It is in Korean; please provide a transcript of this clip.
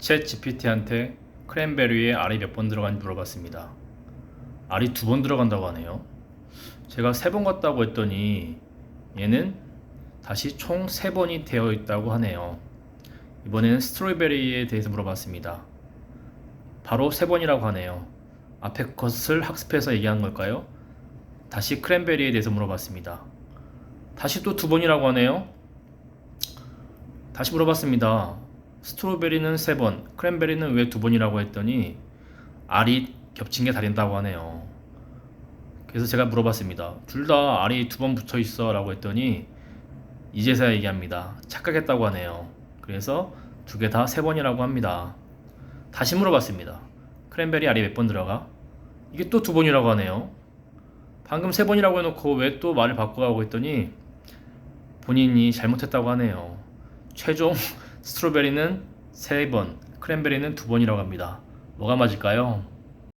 챗 GPT한테 크랜베리에 알이 몇 번 들어간지 물어봤습니다. 알이 두 번 들어간다고 하네요. 제가 세 번 갔다고 했더니 얘는 다시 총 세 번이 되어 있다고 하네요. 이번에는 스트로베리에 대해서 물어봤습니다. 바로 세 번이라고 하네요. 앞에 것을 학습해서 얘기한 걸까요? 다시 크랜베리에 대해서 물어봤습니다. 다시 또 두 번이라고 하네요. 다시 물어봤습니다. 스트로베리는 세 번, 크랜베리는 왜 두 번이라고 했더니 알이 겹친 게 다른다고 하네요. 그래서 제가 물어봤습니다. 둘 다 알이 두 번 붙어 있어 라고 했더니 이제서야 얘기합니다. 착각했다고 하네요. 그래서 두 개 다 세 번이라고 합니다. 다시 물어봤습니다. 크랜베리 알이 몇 번 들어가? 이게 또 두 번이라고 하네요. 방금 세 번이라고 해놓고 왜 또 말을 바꿔가고 했더니 본인이 잘못했다고 하네요. 최종 스트로베리는 세 번, 크랜베리는 두 번이라고 합니다. 뭐가 맞을까요?